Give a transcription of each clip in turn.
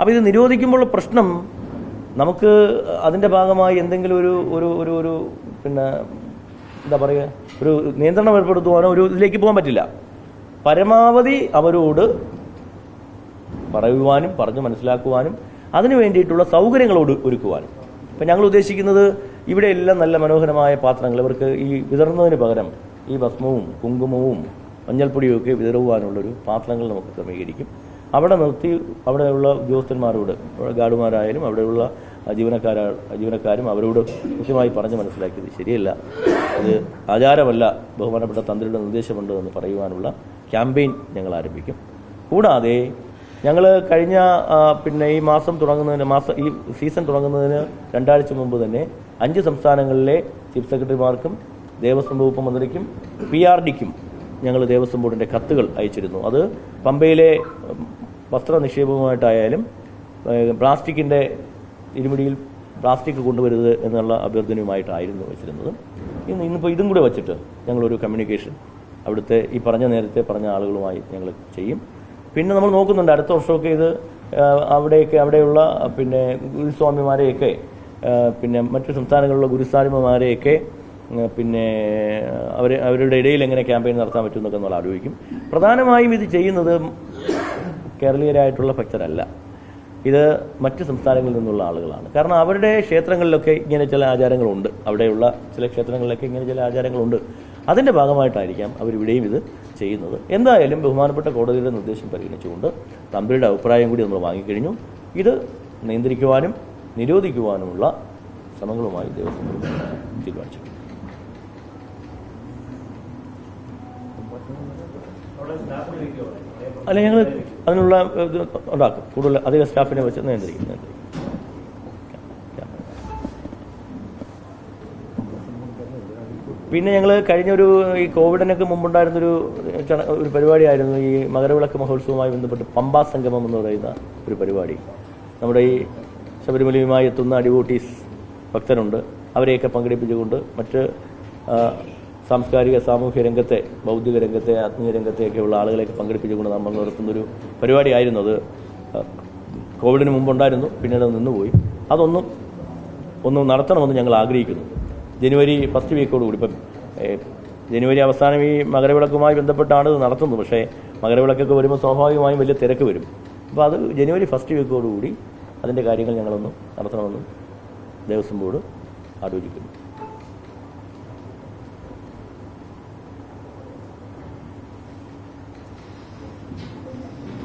അപ്പോൾ ഇത് നിരോധിക്കുമ്പോൾ പ്രശ്നം നമുക്ക് അതിന്റെ ഭാഗമായി എന്തെങ്കിലും ഒരു ഒരു ഒരു ഒരു പിന്നെ എന്താ പറയുക ഒരു നിയന്ത്രണം ഏർപ്പെടുത്തുവാനോ ഒരു ഇതിലേക്ക് പോകാൻ പറ്റില്ല. പരമാവധി അവരോട് പറയുവാനും പറഞ്ഞു മനസ്സിലാക്കുവാനും അതിനു വേണ്ടിയിട്ടുള്ള സൗകര്യങ്ങൾ ഒരു- ഒരുക്കുവാനും. ഇപ്പം ഞങ്ങൾ ഉദ്ദേശിക്കുന്നത് ഇവിടെ എല്ലാം നല്ല മനോഹരമായ പാത്രങ്ങൾ. ഇവർക്ക് ഈ വിതറുന്നതിന് പകരം ഈ ഭസ്മവും കുങ്കുമവും മഞ്ഞൾപ്പൊടിയും ഒക്കെ വിതറുവാനുള്ളൊരു പാത്രങ്ങൾ നമുക്ക് ക്രമീകരിക്കും. അവിടെ നിർത്തി അവിടെയുള്ള ഉദ്യോഗസ്ഥന്മാരോട് ഗാർഡുമാരായാലും അവിടെയുള്ള ജീവനക്കാരാ ജീവനക്കാരും അവരോട് കൃത്യമായി പറഞ്ഞ് മനസ്സിലാക്കിയത് ശരിയല്ല. അത് ആചാരമല്ല ബഹുമാനപ്പെട്ട തന്ത്രിയുടെ നിർദ്ദേശമുണ്ട് എന്ന് പറയുവാനുള്ള ക്യാമ്പയിൻ ഞങ്ങൾ ആരംഭിക്കും. കൂടാതെ ഞങ്ങൾ കഴിഞ്ഞ പിന്നെ ഈ മാസം തുടങ്ങുന്നതിന് മാസം ഈ സീസൺ തുടങ്ങുന്നതിന് രണ്ടാഴ്ച മുമ്പ് തന്നെ അഞ്ച് സംസ്ഥാനങ്ങളിലെ ചീഫ് സെക്രട്ടറിമാർക്കും ദേവസ്വം വകുപ്പ് മന്ത്രിക്കും പി ആർ ഡിക്കും ഞങ്ങൾ ദേവസ്വം ബോർഡിന്റെ കത്തുകൾ അയച്ചിരുന്നു. അത് പമ്പയിലെ വസ്ത്ര നിക്ഷേപവുമായിട്ടായാലും പ്ലാസ്റ്റിക്കിന്റെ ഇരുമുടിയിൽ പ്ലാസ്റ്റിക് കൊണ്ടുവരുത് എന്നുള്ള അഭ്യർത്ഥനയുമായിട്ടായിരുന്നു വെച്ചിരുന്നത്. ഇന്ന് ഇന്നിപ്പോൾ ഇതും കൂടെ വെച്ചിട്ട് ഞങ്ങളൊരു കമ്മ്യൂണിക്കേഷൻ അവിടുത്തെ ഈ പറഞ്ഞ നേരത്തെ പറഞ്ഞ ആളുകളുമായി ഞങ്ങൾ ചെയ്യും. പിന്നെ നമ്മൾ നോക്കുന്നുണ്ട് അടുത്ത വർഷമൊക്കെ ഇത് അവിടെയൊക്കെ അവിടെയുള്ള പിന്നെ ഗുരുസ്വാമിമാരെയൊക്കെ പിന്നെ മറ്റു സംസ്ഥാനങ്ങളിലുള്ള ഗുരുസ്വാമിമാരെയൊക്കെ പിന്നെ അവർ അവരുടെ ഇടയിൽ എങ്ങനെ ക്യാമ്പയിൻ നടത്താൻ പറ്റുമെന്നൊക്കെ നമ്മൾ ആലോചിക്കും. പ്രധാനമായും ഇത് ചെയ്യുന്നത് കേരളീയരായിട്ടുള്ള ഭക്തരല്ല. ഇത് മറ്റ് സംസ്ഥാനങ്ങളിൽ നിന്നുള്ള ആളുകളാണ്. കാരണം അവരുടെ ക്ഷേത്രങ്ങളിലൊക്കെ ഇങ്ങനെ ചില ആചാരങ്ങളുണ്ട്. അവിടെയുള്ള ചില ക്ഷേത്രങ്ങളിലൊക്കെ ഇങ്ങനെ ചില ആചാരങ്ങളുണ്ട്. അതിന്റെ ഭാഗമായിട്ടായിരിക്കാം അവരിവിടെയും ഇത് ചെയ്യുന്നത്. എന്തായാലും ബഹുമാനപ്പെട്ട കോടതിയുടെ നിർദ്ദേശം പരിഗണിച്ചുകൊണ്ട് തമ്പിയുടെ അഭിപ്രായം കൂടി നമ്മൾ വാങ്ങിക്കഴിഞ്ഞു. ഇത് നിയന്ത്രിക്കുവാനും നിരോധിക്കുവാനുമുള്ള ശ്രമങ്ങളുമായി ദേവസ്വം തീരുമാനിച്ചു അല്ല ഞങ്ങൾ അതിനുള്ള ഇത് ഉണ്ടാക്കും. കൂടുതൽ അധിക സ്റ്റാഫിനെ വെച്ച് നിയന്ത്രിക്കും. നിയന്ത്രിക്കും പിന്നെ ഞങ്ങൾ കഴിഞ്ഞൊരു ഈ കോവിഡിനൊക്കെ മുമ്പുണ്ടായിരുന്നൊരു ഒരു പരിപാടിയായിരുന്നു ഈ മകരവിളക്ക് മഹോത്സവവുമായി ബന്ധപ്പെട്ട് പമ്പാ സംഗമം എന്ന് പറയുന്ന ഒരു പരിപാടി. നമ്മുടെ ഈ ശബരിമലയുമായി എത്തുന്ന അടിവോട്ടീസ് ഭക്തരുണ്ട്. അവരെയൊക്കെ പങ്കെടുപ്പിച്ചുകൊണ്ട് മറ്റ് സാംസ്കാരിക സാമൂഹ്യ രംഗത്തെ ബൗദ്ധിക രംഗത്തെ ആത്മീയ രംഗത്തെയൊക്കെയുള്ള ആളുകളെയൊക്കെ പങ്കെടുപ്പിച്ചുകൊണ്ട് നമ്മൾ നടത്തുന്നൊരു പരിപാടിയായിരുന്നു അത്. കോവിഡിന് മുമ്പുണ്ടായിരുന്നു പിന്നീട് അത് നിന്നുപോയി. അതൊന്നും ഒന്ന് നടത്തണമെന്ന് ഞങ്ങൾ ആഗ്രഹിക്കുന്നു. ജനുവരി ഫസ്റ്റ് വീക്കോടുകൂടി ഇപ്പം ഏഹ്, ജനുവരി അവസാനം ഈ മകരവിളക്കുമായി ബന്ധപ്പെട്ടാണ് ഇത് നടത്തുന്നത്. പക്ഷേ മകരവിളക്കൊക്കെ വരുമ്പോൾ സ്വാഭാവികമായും വലിയ തിരക്ക് വരും. അപ്പോൾ അത് ജനുവരി ഫസ്റ്റ് വീക്കോടുകൂടി അതിന്റെ കാര്യങ്ങൾ ഞങ്ങളൊന്ന് നടത്തണമെന്നും ദേവസ്വം ബോർഡ് ആലോചിക്കുന്നു കഴിഞ്ഞോ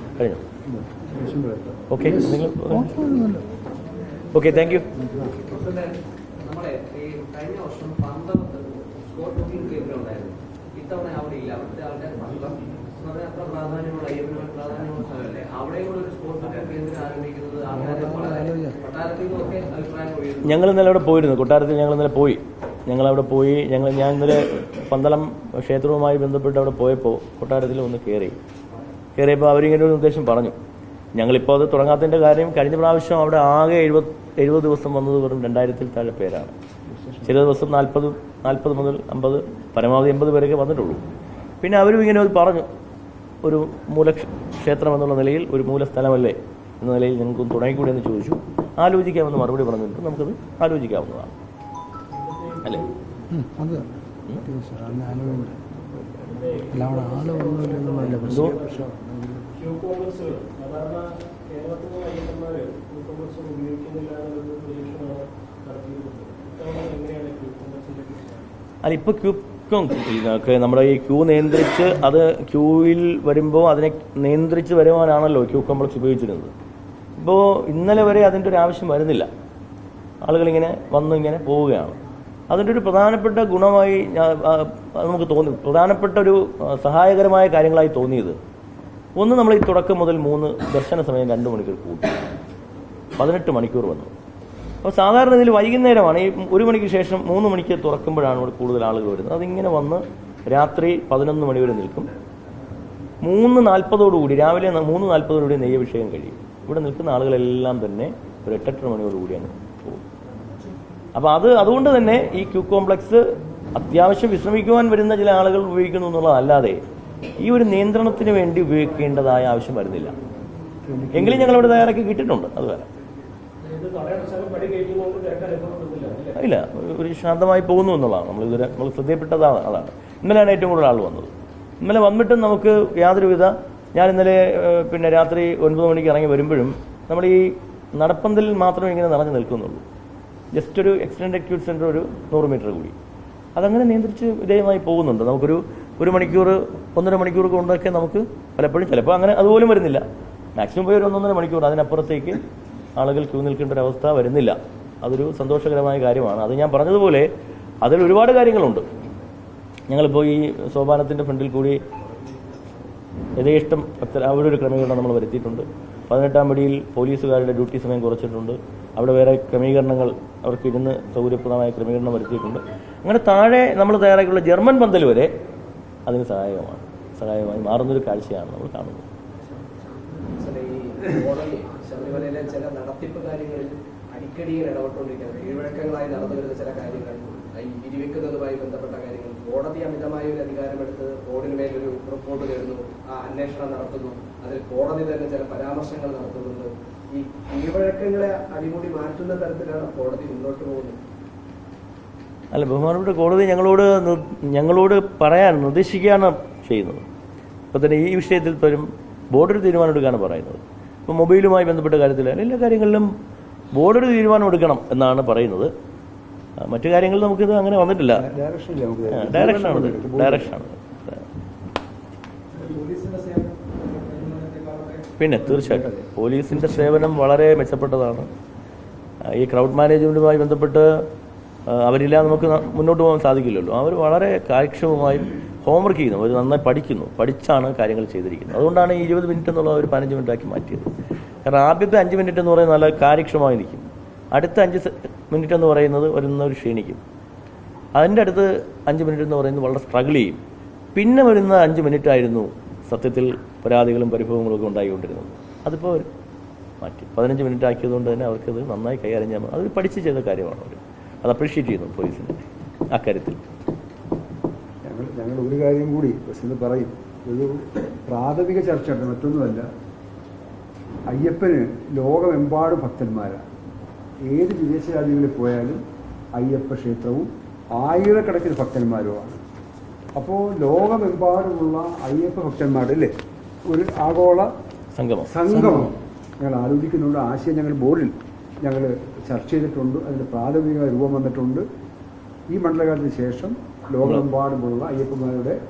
ഓക്കെ നിങ്ങൾ ഓക്കെ താങ്ക് യു നമ്മളെ ഈ കഴിഞ്ഞ വർഷം പന്തം സ്കോട്ട് ബുക്കിംഗ് കേന്ദ്രമുണ്ടായിരുന്നു ഇത്തവണ അവിടെ ഇല്ല അവിടുത്തെ ആൾക്കാർ പന്തം എന്ന് പറഞ്ഞാൽ അത്ര പ്രാധാന്യമുള്ള അയ്യപ്പന് പ്രാധാന്യമുള്ള സ്ഥലമല്ലേ അവിടെയും കൂടെ ഒരു സ്പോർട്സ് ബുക്കിംഗ് കേന്ദ്രം ആരംഭിക്കുന്നത് ആൾക്കാരെ ഓക്കെ നിങ്ങൾ ഓക്കെ താങ്ക് യു ഞങ്ങൾ ഇന്നലെ അവിടെ പോയിരുന്നു. കൊട്ടാരത്തിൽ ഞങ്ങൾ ഇന്നലെ പോയി. ഞങ്ങൾ അവിടെ പോയി. ഞങ്ങൾ ഞാൻ ഇന്നലെ പന്തളം ക്ഷേത്രവുമായി ബന്ധപ്പെട്ട് അവിടെ പോയപ്പോൾ കൊട്ടാരത്തിൽ ഒന്ന് കയറി കയറിയപ്പോൾ അവരിങ്ങനെ ഒരു നിർദ്ദേശം പറഞ്ഞു. ഞങ്ങളിപ്പോൾ അത് തുടങ്ങാത്തതിന്റെ കാര്യം കഴിഞ്ഞ പ്രാവശ്യം അവിടെ ആകെ എഴുപത് എഴുപത് ദിവസം വന്നത് വെറും രണ്ടായിരത്തിൽ താഴെ പേരാണ്. ചില ദിവസം നാൽപ്പത് നാൽപ്പത് മുതൽ അമ്പത് പരമാവധി എൺപത് പേരൊക്കെ വന്നിട്ടുള്ളൂ. പിന്നെ അവരും ഇങ്ങനെ അത് പറഞ്ഞു. ഒരു മൂല ക്ഷേത്രം എന്നുള്ള നിലയിൽ ഒരു മൂലസ്ഥലമല്ലേ എന്ന നിലയിൽ ഞങ്ങൾക്ക് തുടങ്ങിക്കൂടി എന്ന് ചോദിച്ചു. ആലോചിക്കാമെന്ന് മറുപടി പറഞ്ഞിട്ട് നമുക്കത് ആലോചിക്കാവുന്നതാണ്. അല്ലേ? അല്ല അവിടെ ആൾ കോംപ്ലക്സിന്റെ അല്ല ഇപ്പോൾ ക്യൂ ഇതൊക്കെ നമ്മുടെ ഈ ക്യൂ നിയന്ത്രിച്ച് അത് ക്യൂവിൽ വരുമ്പോൾ അതിനെ നിയന്ത്രിച്ച് വരുവാനാണല്ലോ ക്യൂ കോംപ്ലക്സ് ഉപയോഗിച്ചിരുന്നത്. ഇപ്പോൾ ഇന്നലെ വരെ അതിന്റെ ഒരു ആവശ്യം വരുന്നില്ല. ആളുകളിങ്ങനെ വന്ന് ഇങ്ങനെ പോവുകയാണ്. അതിന്റെ ഒരു പ്രധാനപ്പെട്ട ഗുണമായി നമുക്ക് തോന്നി പ്രധാനപ്പെട്ട ഒരു സഹായകരമായ കാര്യങ്ങളായി തോന്നിയത്. ഒന്ന് നമ്മൾ ഈ തുടക്കം മുതൽ മൂന്ന് ദർശന സമയം രണ്ട് മണിക്കൂർ കൂട്ടി. പതിനെട്ട് മണിക്കൂർ വന്നു. അപ്പോൾ സാധാരണ ഇതിൽ വൈകുന്നേരമാണ്. ഈ ഒരു മണിക്ക് ശേഷം മൂന്ന് മണിക്ക് തുറക്കുമ്പോഴാണ് ഇവിടെ കൂടുതൽ ആളുകൾ വരുന്നത്. അതിങ്ങനെ വന്ന് രാത്രി പതിനൊന്ന് മണി വരെ നിൽക്കും. മൂന്ന് നാൽപ്പതോടുകൂടി രാവിലെ മൂന്ന് നാൽപ്പതോടുകൂടി നെയ്യഭിഷേകം കഴിയും. ഇവിടെ നിൽക്കുന്ന ആളുകളെല്ലാം തന്നെ ഒരു എട്ടെട്ടര മണിയോടുകൂടിയാണ് പോകും അപ്പോൾ അത് അതുകൊണ്ട് തന്നെ ഈ ക്യൂ കോംപ്ലക്സ് അത്യാവശ്യം വിശ്രമിക്കുവാൻ വരുന്ന ചില ആളുകൾ ഉപയോഗിക്കുന്നു എന്നുള്ളതല്ലാതെ ഈ ഒരു നിയന്ത്രണത്തിന് വേണ്ടി ഉപയോഗിക്കേണ്ടതായ ആവശ്യം വരുന്നില്ല. എങ്കിലും ഞങ്ങൾ ഇവിടെ തയ്യാറാക്കി കിട്ടിയിട്ടുണ്ട് അത് വേറെ. ഇല്ല ഒരു ശാന്തമായി പോകുന്നു എന്നുള്ളതാണ്. നമ്മൾ ഇതുവരെ നമ്മൾ ശ്രദ്ധയപ്പെട്ടതാണ് അതാണ്. ഇന്നലെയാണ് ഏറ്റവും കൂടുതൽ ആൾ വന്നത്. ഇന്നലെ വന്നിട്ടും നമുക്ക് യാതൊരുവിധ ഞാൻ ഇന്നലെ പിന്നെ രാത്രി ഒൻപത് മണിക്ക് ഇറങ്ങി വരുമ്പോഴും നമ്മൾ ഈ നടപ്പന്തലിൽ മാത്രമേ ഇങ്ങനെ നിറഞ്ഞു നിൽക്കുന്നുള്ളൂ. ജസ്റ്റ് ഒരു എക്സ്റ്റൻഡ് അക്യൂട്ട് സെന്റർ ഒരു നൂറ് മീറ്റർ കൂടി. അതങ്ങനെ നിയന്ത്രിച്ച് വിധേയമായി പോകുന്നുണ്ട്. നമുക്കൊരു ഒരു മണിക്കൂർ ഒന്നര മണിക്കൂർ കൊണ്ടൊക്കെ നമുക്ക് പലപ്പോഴും ചിലപ്പോൾ അങ്ങനെ അതുപോലും വരുന്നില്ല. മാക്സിമം പോയി ഒരു ഒന്നൊന്നര മണിക്കൂർ. അതിനപ്പുറത്തേക്ക് ആളുകൾ ക്യൂ നിൽക്കേണ്ട ഒരു അവസ്ഥ വരുന്നില്ല. അതൊരു സന്തോഷകരമായ കാര്യമാണ്. അത് ഞാൻ പറഞ്ഞതുപോലെ അതിൽ ഒരുപാട് കാര്യങ്ങളുണ്ട്. ഞങ്ങളിപ്പോൾ ഈ സോപാനത്തിന്റെ ഫ്രണ്ടിൽ കൂടി യഥേഷ്ടം അത്ര അവിടെ ഒരു ക്രമീകരണം നമ്മൾ വരുത്തിയിട്ടുണ്ട്. പതിനെട്ടാം പടിയിൽ പോലീസുകാരുടെ ഡ്യൂട്ടി സമയം കുറച്ചിട്ടുണ്ട്. അവിടെ വേറെ ക്രമീകരണങ്ങൾ അവർക്ക് ഇരുന്ന് സൗകര്യപ്രദമായ ക്രമീകരണം വരുത്തിയിട്ടുണ്ട്. അങ്ങനെ താഴെ നമ്മൾ തയ്യാറാക്കിയുള്ള ജർമ്മൻ പന്തൽ വരെ അതിന് സഹായകമാണ്. സഹായകമായി മാറുന്നൊരു കാഴ്ചയാണ് നമ്മൾ കാണുന്നത്. ശബരിമലയിലെ ചില നടത്തിപ്പ് കാര്യങ്ങളിൽ അടിക്കടി ഇടപെട്ടുകൊണ്ടിരിക്കുന്നത് കീഴ്വഴക്കങ്ങളായി നടന്നു വരുന്ന ചില കാര്യങ്ങൾ ഈ വിരിവെക്കുന്നതുമായി ബന്ധപ്പെട്ട കാര്യങ്ങൾ. കോടതി അമിതമായ ഒരു അധികാരമെടുത്ത് ബോർഡിന് മേലൊരു റിപ്പോർട്ട് തരുന്നു ആ അന്വേഷണം നടത്തുന്നു അതിൽ കോടതി തന്നെ ചില പരാമർശങ്ങൾ നടത്തുന്നുണ്ട്. ഈ കീഴ്വഴക്കങ്ങളെ അടിമുടി മാറ്റുന്ന തരത്തിലാണ് കോടതി മുന്നോട്ട് പോകുന്നത്. അല്ല ബഹുമാനപ്പെട്ട കോടതി ഞങ്ങളോട് ഞങ്ങളോട് പറയാൻ നിർദ്ദേശിക്കുകയാണ് ചെയ്യുന്നത്. അപ്പോൾ തന്നെ ഈ വിഷയത്തിൽ പോലും ബോർഡൊരു തീരുമാനം എടുക്കുകയാണ് പറയുന്നത്. ഇപ്പോൾ മൊബൈലുമായി ബന്ധപ്പെട്ട കാര്യത്തിൽ എല്ലാ കാര്യങ്ങളിലും ബോർഡൊരു തീരുമാനം എടുക്കണം എന്നാണ് പറയുന്നത്. മറ്റു കാര്യങ്ങൾ നമുക്കിത് അങ്ങനെ വന്നിട്ടില്ല. ഡയറക്ഷനാണത് ഡയറക്ഷനാണത് പിന്നെ തീർച്ചയായിട്ടും പോലീസിന്റെ സേവനം വളരെ മെച്ചപ്പെട്ടതാണ്. ഈ ക്രൗഡ് മാനേജ്മെന്റുമായി ബന്ധപ്പെട്ട് അവരില്ലാതെ നമുക്ക് മുന്നോട്ട് പോകാൻ സാധിക്കില്ലല്ലോ. അവർ വളരെ കാര്യക്ഷമമായും ഹോംവർക്ക് ചെയ്യുന്നു. അവർ നന്നായി പഠിക്കുന്നു. പഠിച്ചാണ് കാര്യങ്ങൾ ചെയ്തിരിക്കുന്നത്. അതുകൊണ്ടാണ് ഈ ഇരുപത് മിനിറ്റ് എന്നുള്ളത് ഒരു പതിനഞ്ച് മിനിറ്റ് ആക്കി മാറ്റിയത്. കാരണം ആദ്യത്തെ അഞ്ച് മിനിറ്റ് എന്ന് പറയുന്നത് നല്ല കാര്യക്ഷമമായി നിൽക്കും. അടുത്ത അഞ്ച് മിനിറ്റ് എന്ന് പറയുന്നത് വരുന്നവർ ക്ഷീണിക്കും. അതിന്റെ അടുത്ത് അഞ്ച് മിനിറ്റ് എന്ന് പറയുന്നത് വളരെ സ്ട്രഗിൾ ചെയ്യും. പിന്നെ വരുന്ന അഞ്ച് മിനിറ്റ് ആയിരുന്നു സത്യത്തിൽ പരാതികളും പരിഭവങ്ങളും ഒക്കെ ഉണ്ടായിക്കൊണ്ടിരുന്നത്. അതിപ്പോൾ മാറ്റി. പതിനഞ്ച് മിനിറ്റ് ആക്കിയതുകൊണ്ട് തന്നെ അവർക്കത് നന്നായി കൈകാര്യം ചെയ്യാൻ അത് പഠിച്ച് ചെയ്ത കാര്യമാണ് അവർ അത് അപ്രീഷിയേറ്റ് ചെയ്യുന്നു പോലീസിനെ അക്കാര്യത്തിൽ. ഞങ്ങൾ ഞങ്ങൾ ഒരു കാര്യം കൂടി പ്രശ്നം പറയും. ഒരു പ്രാഥമിക ചർച്ചയുണ്ട് മറ്റൊന്നുമല്ല. അയ്യപ്പന് ലോകമെമ്പാടും ഭക്തന്മാരാണ് ഏത് വിദേശ രാജ്യങ്ങളിൽ പോയാലും അയ്യപ്പ ക്ഷേത്രവും ആയിരക്കണക്കിന് ഭക്തന്മാരുമാണ്. അപ്പോൾ ലോകമെമ്പാടുമുള്ള അയ്യപ്പ ഭക്തന്മാരുടെ അല്ലേ ഒരു ആഗോള സംഗമം. സംഗമം. ഞങ്ങൾ ആലോചിക്കുന്നുണ്ട്. ആശയം ഞങ്ങൾ ബോർഡിൽ ഞങ്ങൾ ചർച്ച ചെയ്തിട്ടുണ്ട്. അതിന്റെ പ്രാഥമിക രൂപം വന്നിട്ടുണ്ട്. ഈ മണ്ഡലകാലത്തിന് ശേഷം ലോകമെമ്പാടുമുള്ള അയ്യപ്പന്മാരുടെ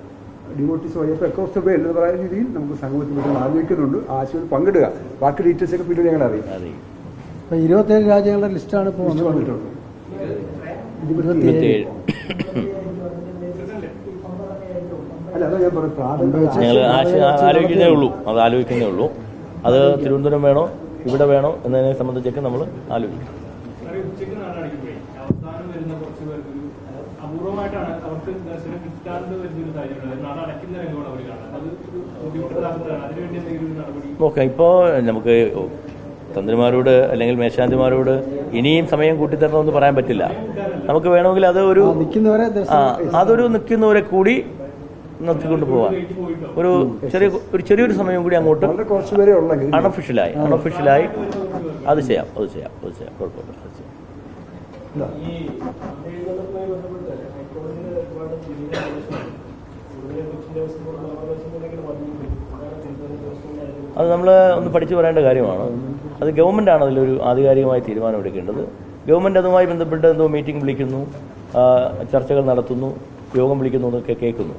devotees Ayyappa across the world എന്ന് പറയുന്ന രീതിയിൽ നമുക്ക് സംഗമത്തിൽ ആലോചിക്കുന്നുണ്ട്. ആശയം പങ്കിടുക. ബാക്കി ഡീറ്റെയിൽസ് ഒക്കെ പിന്നീട് ഞങ്ങൾ അറിയാം അതെ ഇരുപത്തിയേഴ് ഇരുപത്തേഴ് രാജ്യങ്ങളുടെ ലിസ്റ്റാണ് ഇപ്പോൾ ഇരുപത്തിയേഴ് അല്ല അതാ ഞാൻ പറഞ്ഞത്. പ്രാഥമിക ഞങ്ങൾ ആലോചിക്കുന്നേ ഉള്ളൂ. അത് ആലോചിക്കുന്നേ ഉള്ളൂ. അത് തിരുവനന്തപുരം വേണോ ഇവിടെ വേണോ എന്നതിനെ സംബന്ധിച്ചൊക്കെ നമ്മൾ ആലോചിക്കും. അപൂർവമായിട്ടാണ് അവർക്ക് ദർശനം കിട്ടാണ്ട് സാഹചര്യം അടയ്ക്കുന്ന രംഗമാണ് അവർ കാണുന്നത്. അത് അതിനുവേണ്ടി എന്തെങ്കിലും നടപടി? നോക്കാം ഇപ്പോൾ നമുക്ക് തന്ത്രിമാരോട് അല്ലെങ്കിൽ മേശാന്തിമാരോട് ഇനിയും സമയം കൂട്ടിത്തരണമെന്ന് പറയാൻ പറ്റില്ല. നമുക്ക് വേണമെങ്കിൽ അത് ഒരു അതൊരു നിൽക്കുന്നവരെ കൂടി നിർത്തിക്കൊണ്ട് പോവാം. ഒരു ചെറിയ ഒരു ചെറിയൊരു സമയം കൂടി അങ്ങോട്ട് അൺഒഫീഷ്യലായി അൺഒഫീഷ്യലായി അത് ചെയ്യാം അത് ചെയ്യാം അത് ചെയ്യാം. കുഴപ്പമില്ല അത് ചെയ്യാം. ഈ അത് നമ്മൾ ഒന്ന് പഠിച്ചു പറയേണ്ട കാര്യമാണ്. അത് ഗവൺമെന്റാണ് അതിലൊരു ആധികാരികമായ തീരുമാനമെടുക്കേണ്ടത് ഗവൺമെന്റ് അതുമായി ബന്ധപ്പെട്ട് എന്തോ മീറ്റിംഗ് വിളിക്കുന്നു ചർച്ചകൾ നടത്തുന്നു യോഗം വിളിക്കുന്നു എന്നൊക്കെ കേൾക്കുന്നു.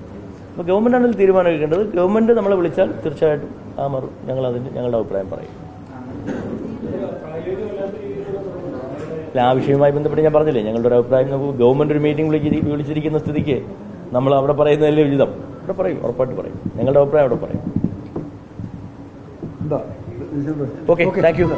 അപ്പോൾ ഗവൺമെന്റാണ് ഇതിൽ തീരുമാനം എടുക്കേണ്ടത്. ഗവൺമെന്റ് നമ്മളെ വിളിച്ചാൽ തീർച്ചയായിട്ടും ആ മറു ഞങ്ങൾ അതിന് ഞങ്ങളുടെ അഭിപ്രായം പറയും. അല്ല ആ വിഷയവുമായി ബന്ധപ്പെട്ട് ഞാൻ പറഞ്ഞില്ലേ ഞങ്ങളുടെ ഒരു അഭിപ്രായം നമുക്ക് ഗവൺമെന്റ് ഒരു മീറ്റിംഗ് വിളിച്ച് വിളിച്ചിരിക്കുന്ന സ്ഥിതിക്ക് നമ്മൾ അവിടെ പറയുന്നതല്ലേ ഉചിതം. അവിടെ പറയും ഉറപ്പായിട്ട് പറയും. ഞങ്ങളുടെ അഭിപ്രായം അവിടെ പറയും. എന്താ ഓക്കെ താങ്ക് യു